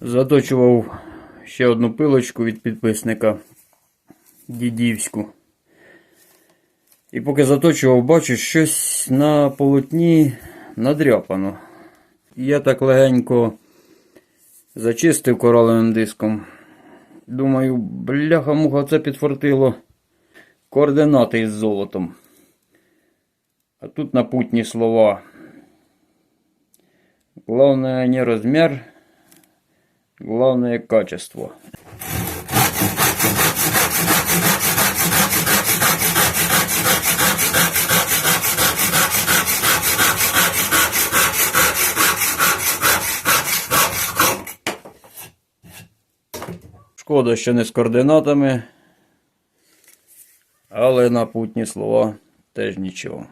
Заточував ще одну пилочку від підписника дідівську. І поки заточував, бачу, щось на полотні надряпано. Я так легенько зачистив кораловим диском. Думаю, бляха-муха, це підфартило координати із золотом. А тут напутні слова. Главное не размер, главное качество. Шкода, що не з координатами, але напутні слова теж нічого.